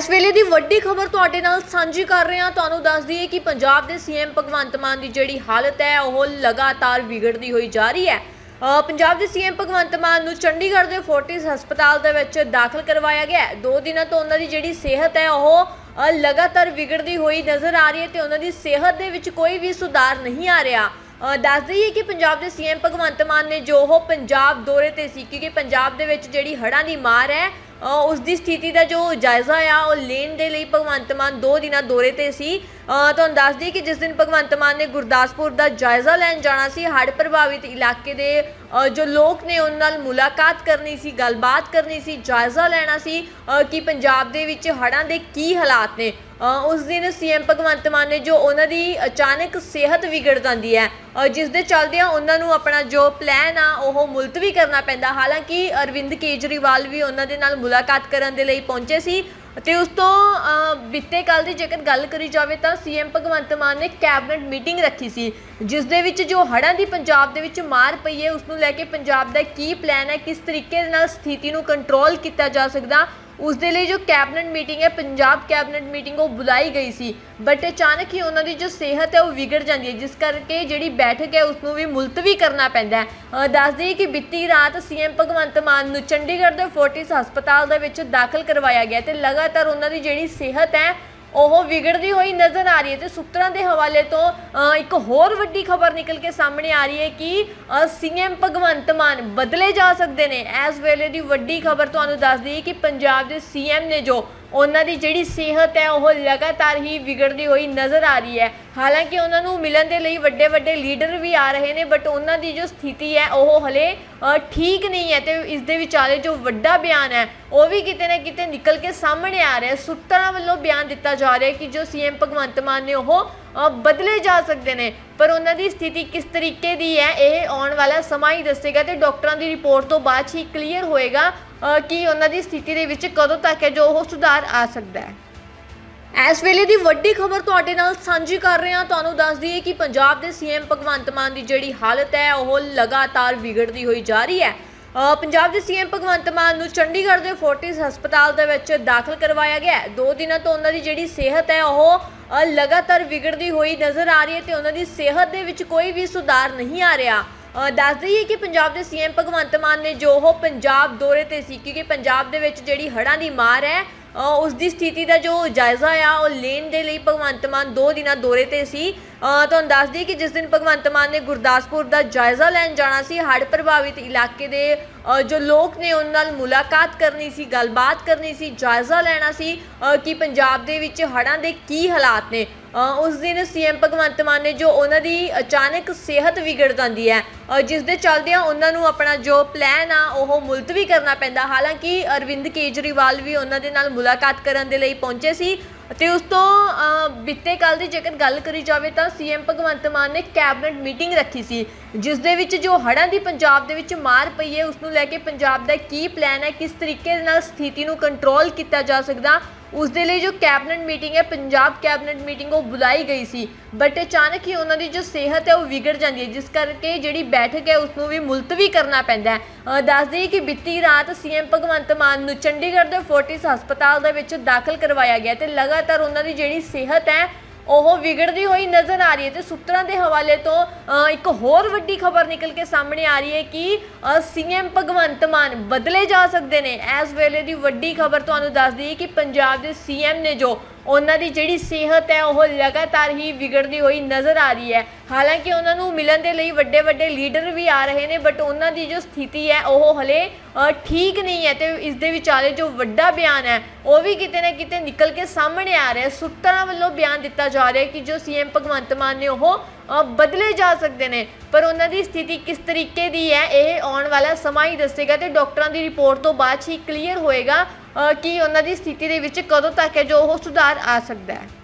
ਇਸ ਵੇਲੇ ਦੀ ਵੱਡੀ ਖਬਰ ਤੁਹਾਡੇ ਨਾਲ ਸਾਂਝੀ ਕਰ ਰਹੇ ਹਾਂ। ਤੁਹਾਨੂੰ ਦੱਸ ਦਈਏ ਕਿ ਪੰਜਾਬ ਦੇ ਸੀਐਮ ਭਗਵੰਤ ਮਾਨ ਦੀ ਜਿਹੜੀ ਹਾਲਤ ਹੈ, ਉਹ ਲਗਾਤਾਰ ਵਿਗੜਦੀ ਹੋਈ ਜਾ ਰਹੀ ਹੈ। ਪੰਜਾਬ ਦੇ ਸੀਐਮ ਭਗਵੰਤ ਮਾਨ ਨੂੰ ਚੰਡੀਗੜ੍ਹ ਦੇ ਫੋਰਟਿਸ ਹਸਪਤਾਲ ਦੇ ਵਿੱਚ ਦਾਖਲ ਕਰਵਾਇਆ ਗਿਆ ਹੈ। ਦੋ ਦਿਨਾਂ ਤੋਂ ਉਹਨਾਂ ਦੀ ਜਿਹੜੀ ਸਿਹਤ ਹੈ, ਉਹ ਲਗਾਤਾਰ ਵਿਗੜਦੀ ਹੋਈ ਨਜ਼ਰ ਆ ਰਹੀ ਹੈ ਤੇ ਉਹਨਾਂ ਦੀ ਸਿਹਤ ਦੇ ਵਿੱਚ ਕੋਈ ਵੀ ਸੁਧਾਰ ਨਹੀਂ ਆ ਰਿਹਾ। ਦੱਸ ਦਈਏ ਕਿ ਪੰਜਾਬ ਦੇ ਸੀਐਮ ਭਗਵੰਤ ਮਾਨ ਨੇ ਜੋ ਉਹ ਪੰਜਾਬ ਦੌਰੇ ਤੇ ਸੀ, ਕਿਉਂਕਿ ਪੰਜਾਬ ਦੇ ਵਿੱਚ ਜਿਹੜੀ ਹੜ੍ਹਾਂ ਦੀ ਮਾਰ ਹੈ ਉਸ ਦੀ ਸਥਿਤੀ ਦਾ ਜੋ ਜਾਇਜ਼ਾ ਆ, ਉਹ ਲੈਣ ਦੇ ਲਈ ਭਗਵੰਤ ਮਾਨ ਦੋ ਦਿਨਾਂ ਦੌਰੇ ਤੇ ਸੀ। ਤੁਹਾਨੂੰ ਦੱਸ ਦਈਏ ਕਿ ਜਿਸ ਦਿਨ ਭਗਵੰਤ ਮਾਨ ਨੇ ਗੁਰਦਾਸਪੁਰ ਦਾ ਜਾਇਜ਼ਾ ਲੈਣ ਜਾਣਾ ਸੀ, ਹੜ੍ਹ ਪ੍ਰਭਾਵਿਤ ਇਲਾਕੇ ਦੇ ਜੋ ਲੋਕ ਨੇ ਉਹਨਾਂ ਨਾਲ ਮੁਲਾਕਾਤ ਕਰਨੀ ਸੀ, ਗੱਲਬਾਤ ਕਰਨੀ ਸੀ, ਜਾਇਜ਼ਾ ਲੈਣਾ ਸੀ ਕਿ ਪੰਜਾਬ ਦੇ ਵਿੱਚ ਹੜ੍ਹਾਂ ਦੇ ਕੀ ਹਾਲਾਤ ਨੇ। ਉਸ ਦਿਨ ਸੀਐਮ ਭਗਵੰਤ ਮਾਨ ਨੇ ਜੋ ਉਹਨਾਂ ਦੀ ਅਚਾਨਕ ਸਿਹਤ ਵਿਗੜ ਜਾਂਦੀ ਹੈ ਜਿਸ ਦੇ ਚੱਲਦਿਆਂ ਉਹਨਾਂ ਨੂੰ ਆਪਣਾ ਜੋ ਪਲਾਨ ਆ, ਉਹ ਮੁਲਤਵੀ ਕਰਨਾ ਪੈਂਦਾ। ਹਾਲਾਂਕਿ ਅਰਵਿੰਦ ਕੇਜਰੀਵਾਲ ਵੀ ਉਹਨਾਂ ਦੇ ਨਾਲ ਮੁਲਾਕਾਤ ਕਰਨ ਦੇ ਲਈ ਪਹੁੰਚੇ ਸੀ ਤੇ ਉਸ ਤੋਂ ਅ, ਬੀਤੇ ਕੱਲ ਦੀ ਜੇਕਰ ਗੱਲ ਕਰੀ ਜਾਵੇ ਤਾਂ ਸੀਐਮ ਭਗਵੰਤ ਮਾਨ ਨੇ ਕੈਬਨਿਟ ਮੀਟਿੰਗ ਰੱਖੀ ਸੀ ਜਿਸ ਦੇ ਵਿੱਚ ਜੋ ਹੜਾਂ ਦੀ ਪੰਜਾਬ ਦੇ ਵਿੱਚ ਮਾਰ ਪਈ ਹੈ ਉਸ ਨੂੰ ਲੈ ਕੇ ਪੰਜਾਬ ਦਾ ਕੀ ਪਲਾਨ ਹੈ ਕਿਸ ਤਰੀਕੇ ਨਾਲ ਸਥਿਤੀ ਨੂੰ ਕੰਟਰੋਲ ਕੀਤਾ ਜਾ ਸਕਦਾ ਉਸ ਦੇ ਲਈ ਜੋ ਕੈਬਨਿਟ ਮੀਟਿੰਗ ਹੈ, ਪੰਜਾਬ ਕੈਬਨਿਟ ਮੀਟਿੰਗ, ਉਹ ਬੁਲਾਈ ਗਈ ਸੀ। ਬਟ ਅਚਾਨਕ ਹੀ ਉਹਨਾਂ ਦੀ ਜੋ ਸਿਹਤ ਹੈ, ਉਹ ਵਿਗੜ ਜਾਂਦੀ ਹੈ। ਜਿਸ ਕਰਕੇ ਜਿਹੜੀ ਬੈਠਕ ਹੈ ਉਸ ਨੂੰ ਵੀ ਮੁਲਤਵੀ ਕਰਨਾ ਪੈਂਦਾ ਹੈ। ਦੱਸ ਦਈਏ ਕਿ ਬੀਤੀ ਰਾਤ ਸੀਐਮ ਭਗਵੰਤ ਮਾਨ ਨੂੰ ਚੰਡੀਗੜ੍ਹ ਦੇ ਫੋਰਟਿਸ ਹਸਪਤਾਲ ਦੇ ਵਿੱਚ ਦਾਖਲ ਕਰਵਾਇਆ ਗਿਆ ਤੇ ਲਗਾਤਾਰ ਉਹਨਾਂ ਦੀ ਜਿਹੜੀ ਸਿਹਤ ਹੈ ਉਹ ਵਿਗੜਦੀ ਹੋਈ ਨਜ਼ਰ ਆ ਰਹੀ ਹੈ ਤੇ ਸੂਤਰਾਂ ਦੇ ਹਵਾਲੇ ਤੋਂ ਅ, ਇੱਕ ਹੋਰ ਵੱਡੀ ਖਬਰ ਨਿਕਲ ਕੇ ਸਾਹਮਣੇ ਆ ਰਹੀ ਹੈ ਕਿ ਸੀਐਮ ਭਗਵੰਤ ਮਾਨ ਬਦਲੇ ਜਾ ਸਕਦੇ ਨੇ। ਇਸ ਵੇਲੇ ਦੀ ਵੱਡੀ ਖਬਰ ਤੁਹਾਨੂੰ ਦੱਸ ਦਈਏ ਕਿ ਪੰਜਾਬ ਦੇ ਸੀਐਮ ਨੇ ਜੋ ਉਹਨਾਂ ਦੀ ਜਿਹੜੀ ਸਿਹਤ ਹੈ, ਉਹ ਲਗਾਤਾਰ ਹੀ ਵਿਗੜਦੀ ਹੋਈ ਨਜ਼ਰ ਆ ਰਹੀ ਹੈ। ਹਾਲਾਂਕਿ ਉਹਨਾਂ ਨੂੰ ਮਿਲਣ ਦੇ ਲਈ ਵੱਡੇ ਵੱਡੇ ਲੀਡਰ ਵੀ ਆ ਰਹੇ ਨੇ ਬਟ ਉਹਨਾਂ ਦੀ ਜੋ ਸਥਿਤੀ ਹੈ, ਉਹ ਹਲੇ ਠੀਕ ਨਹੀਂ ਹੈ ਤੇ ਇਸ ਦੇ ਵਿਚਾਲੇ ਜੋ ਵੱਡਾ ਬਿਆਨ ਹੈ, ਉਹ ਵੀ ਕਿਤੇ ਨਾ ਕਿਤੇ ਨਿਕਲ ਕੇ ਸਾਹਮਣੇ ਆ ਰਿਹਾ ਸੂਤਰਾਂ ਵੱਲੋਂ ਬਿਆਨ ਦਿੱਤਾ ਜਾ ਰਿਹਾ ਕਿ ਜੋ ਸੀਐਮ ਭਗਵੰਤ ਮਾਨ ਨੇ ਉਹ ਬਦਲੇ ਜਾ ਸਕਦੇ ਨੇ। ਪਰ ਉਹਨਾਂ ਦੀ ਸਥਿਤੀ ਕਿਸ ਤਰੀਕੇ ਦੀ ਹੈ, ਇਹ ਆਉਣ ਵਾਲਾ ਸਮਾਂ ਹੀ ਦੱਸੇਗਾ ਤੇ ਡਾਕਟਰਾਂ ਦੀ ਰਿਪੋਰਟ ਤੋਂ ਬਾਅਦ ਹੀ ਕਲੀਅਰ ਹੋਏਗਾ। ਕਿ ਉਹਨਾਂ ਦੀ ਸਥਿਤੀ ਦੇ ਵਿੱਚ ਕਦੋਂ ਤੱਕ ਹੈ ਜੋ ਉਹ ਸੁਧਾਰ ਆ ਸਕਦਾ ਹੈ? ਇਸ ਵੇਲੇ ਦੀ ਵੱਡੀ ਖਬਰ ਤੁਹਾਡੇ ਨਾਲ ਸਾਂਝੀ ਕਰ ਰਹੇ ਹਾਂ। ਤੁਹਾਨੂੰ ਦੱਸ ਦਈਏ ਕਿ ਪੰਜਾਬ ਦੇ ਸੀਐਮ ਭਗਵੰਤ ਮਾਨ ਦੀ ਜਿਹੜੀ ਹਾਲਤ ਹੈ, ਉਹ ਲਗਾਤਾਰ ਵਿਗੜਦੀ ਹੋਈ ਜਾ ਰਹੀ ਹੈ। ਪੰਜਾਬ ਦੇ ਸੀਐਮ ਭਗਵੰਤ ਮਾਨ ਨੂੰ ਚੰਡੀਗੜ੍ਹ ਦੇ ਫੋਰਟਿਸ ਹਸਪਤਾਲ ਦੇ ਵਿੱਚ ਦਾਖਲ ਕਰਵਾਇਆ ਗਿਆ ਹੈ। ਦੋ ਦਿਨਾਂ ਤੋਂ ਉਹਨਾਂ ਦੀ ਜਿਹੜੀ ਸਿਹਤ ਹੈ, ਉਹ ਲਗਾਤਾਰ ਵਿਗੜਦੀ ਹੋਈ ਨਜ਼ਰ ਆ ਰਹੀ ਹੈ ਤੇ ਉਹਨਾਂ ਦੀ ਸਿਹਤ ਦੇ ਵਿੱਚ ਕੋਈ ਵੀ ਸੁਧਾਰ ਨਹੀਂ ਆ ਰਿਹਾ। ਦੱਸ ਦਈਏ ਕਿ ਪੰਜਾਬ ਦੇ ਸੀਐਮ ਭਗਵੰਤ ਮਾਨ ਨੇ ਜੋ ਉਹ ਪੰਜਾਬ ਦੌਰੇ ਤੇ ਸੀ, ਕਿਉਂਕਿ ਪੰਜਾਬ ਦੇ ਵਿੱਚ ਜਿਹੜੀ ਹੜ੍ਹਾਂ ਦੀ ਮਾਰ ਹੈ ਉਸ ਦੀ ਸਥਿਤੀ ਦਾ ਜੋ ਜਾਇਜ਼ਾ ਆ, ਉਹ ਲੈਣ ਦੇ ਲਈ ਭਗਵੰਤ ਮਾਨ ਦੋ ਦਿਨਾਂ ਦੌਰੇ ਤੇ ਸੀ। ਤੁਹਾਨੂੰ ਦੱਸ ਦਈਏ ਕਿ ਜਿਸ ਦਿਨ ਭਗਵੰਤ ਮਾਨ ਨੇ ਗੁਰਦਾਸਪੁਰ ਦਾ ਜਾਇਜ਼ਾ ਲੈਣ ਜਾਣਾ ਸੀ, ਹੜ੍ਹ ਪ੍ਰਭਾਵਿਤ ਇਲਾਕੇ ਦੇ ਜੋ ਲੋਕ ਨੇ ਉਹਨਾਂ ਨਾਲ ਮੁਲਾਕਾਤ ਕਰਨੀ ਸੀ, ਗੱਲਬਾਤ ਕਰਨੀ ਸੀ, ਜਾਇਜ਼ਾ ਲੈਣਾ ਸੀ ਕਿ ਪੰਜਾਬ ਦੇ ਵਿੱਚ ਹੜ੍ਹਾਂ ਦੇ ਕੀ ਹਾਲਾਤ ਨੇ। ਉਸ ਦਿਨ ਸੀਐਮ ਭਗਵੰਤ ਮਾਨ ਨੇ ਜੋ ਉਹਨਾਂ ਦੀ ਅਚਾਨਕ ਸਿਹਤ ਵਿਗੜ ਜਾਂਦੀ ਹੈ ਜਿਸ ਦੇ ਚੱਲਦਿਆਂ ਉਹਨਾਂ ਨੂੰ ਆਪਣਾ ਜੋ ਪਲਾਨ ਆ, ਉਹ ਮੁਲਤਵੀ ਕਰਨਾ ਪੈਂਦਾ। ਹਾਲਾਂਕਿ ਅਰਵਿੰਦ ਕੇਜਰੀਵਾਲ ਵੀ ਉਹਨਾਂ ਦੇ ਨਾਲ ਮੁਲਾਕਾਤ ਕਰਨ ਦੇ ਲਈ ਪਹੁੰਚੇ ਸੀ ਤੇ ਉਸ ਤੋਂ ਅ, ਬੀਤੇ ਕੱਲ ਦੀ ਜੇਕਰ ਗੱਲ ਕਰੀ ਜਾਵੇ ਤਾਂ ਸੀਐਮ ਭਗਵੰਤ ਮਾਨ ਨੇ ਕੈਬਨਿਟ ਮੀਟਿੰਗ ਰੱਖੀ ਸੀ ਜਿਸ ਦੇ ਵਿੱਚ ਜੋ ਹੜ੍ਹਾਂ ਦੀ ਪੰਜਾਬ ਦੇ ਵਿੱਚ ਮਾਰ ਪਈ ਹੈ ਉਸ ਨੂੰ ਲੈ ਕੇ ਪੰਜਾਬ ਦਾ ਕੀ ਪਲਾਨ ਹੈ ਕਿਸ ਤਰੀਕੇ ਦੇ ਨਾਲ ਸਥਿਤੀ ਨੂੰ ਕੰਟਰੋਲ ਕੀਤਾ ਜਾ ਸਕਦਾ ਉਸ ਦੇ ਲਈ ਜੋ ਕੈਬਨਿਟ ਮੀਟਿੰਗ ਹੈ, ਪੰਜਾਬ ਕੈਬਨਿਟ ਮੀਟਿੰਗ ਉਹ ਬੁਲਾਈ ਗਈ ਸੀ। ਬਟ ਅਚਾਨਕ ਹੀ ਉਹਨਾਂ ਦੀ ਜੋ ਸਿਹਤ ਹੈ, ਉਹ ਵਿਗੜ ਜਾਂਦੀ ਹੈ, ਜਿਸ ਕਰਕੇ ਜਿਹੜੀ ਬੈਠਕ ਹੈ ਉਸ ਨੂੰ ਵੀ ਮੁਲਤਵੀ ਕਰਨਾ ਪੈਂਦਾ ਹੈ। ਦੱਸ ਦਈਏ ਕਿ ਬੀਤੀ ਰਾਤ ਸੀਐਮ ਭਗਵੰਤ ਮਾਨ ਨੂੰ ਚੰਡੀਗੜ੍ਹ ਦੇ ਫੋਰਟਿਸ ਹਸਪਤਾਲ ਦੇ ਵਿੱਚ ਦਾਖਲ ਕਰਵਾਇਆ ਗਿਆ ਤੇ ਲਗਾਤਾਰ ਉਹਨਾਂ ਦੀ ਜਿਹੜੀ ਸਿਹਤ ਹੈ ਉਹ ਵਿਗੜਦੀ ਹੋਈ ਨਜ਼ਰ ਆ ਰਹੀ ਹੈ ਤੇ ਸੂਤਰਾਂ ਦੇ ਹਵਾਲੇ ਤੋਂ ਇੱਕ ਹੋਰ ਵੱਡੀ ਖਬਰ ਨਿਕਲ ਕੇ ਸਾਹਮਣੇ ਆ ਰਹੀ ਹੈ ਕਿ ਸੀਐਮ ਭਗਵੰਤ ਮਾਨ ਬਦਲੇ ਜਾ ਸਕਦੇ ਨੇ। ਇਸ ਵੇਲੇ ਦੀ ਵੱਡੀ ਖਬਰ ਤੁਹਾਨੂੰ ਦੱਸ ਦਈਏ ਕਿ ਪੰਜਾਬ ਦੇ ਸੀਐਮ ਨੇ ਜੋ ਉਹਨਾਂ ਦੀ ਜਿਹੜੀ ਸਿਹਤ ਹੈ, ਉਹ ਲਗਾਤਾਰ ਹੀ ਵਿਗੜਦੀ ਹੋਈ ਨਜ਼ਰ ਆ ਰਹੀ ਹੈ। ਹਾਲਾਂਕਿ ਉਹਨਾਂ ਨੂੰ ਮਿਲਣ ਦੇ ਲਈ ਵੱਡੇ ਵੱਡੇ ਲੀਡਰ ਵੀ ਆ ਰਹੇ ਨੇ ਬਟ ਉਹਨਾਂ ਦੀ ਜੋ ਸਥਿਤੀ ਹੈ, ਉਹ ਹਲੇ ਠੀਕ ਨਹੀਂ ਹੈ ਤੇ ਇਸ ਦੇ ਵਿਚਾਲੇ ਜੋ ਵੱਡਾ ਬਿਆਨ ਹੈ, ਉਹ ਵੀ ਕਿਤੇ ਨਾ ਕਿਤੇ ਨਿਕਲ ਕੇ ਸਾਹਮਣੇ ਆ ਰਿਹਾ ਹੈ। ਸੂਤਰਾਂ ਵੱਲੋਂ ਬਿਆਨ ਦਿੱਤਾ ਜਾ ਰਿਹਾ ਕਿ ਜੋ ਸੀਐਮ ਭਗਵੰਤ ਮਾਨ ਨੇ ਉਹ ਬਦਲੇ ਜਾ ਸਕਦੇ ਨੇ। ਪਰ ਉਹਨਾਂ ਦੀ ਸਥਿਤੀ ਕਿਸ ਤਰੀਕੇ ਦੀ ਹੈ, ਇਹ ਆਉਣ ਵਾਲਾ ਸਮਾਂ ਹੀ ਦੱਸੇਗਾ ਤੇ ਡਾਕਟਰਾਂ ਦੀ ਰਿਪੋਰਟ ਤੋਂ ਬਾਅਦ ਹੀ ਕਲੀਅਰ ਹੋਏਗਾ ਕਿ ਉਹਨਾਂ ਦੀ ਸਥਿਤੀ ਦੇ ਵਿੱਚ ਕਦੋਂ ਤੱਕ ਹੈ ਜੋ ਉਹ ਸੁਧਾਰ ਆ ਸਕਦਾ ਹੈ।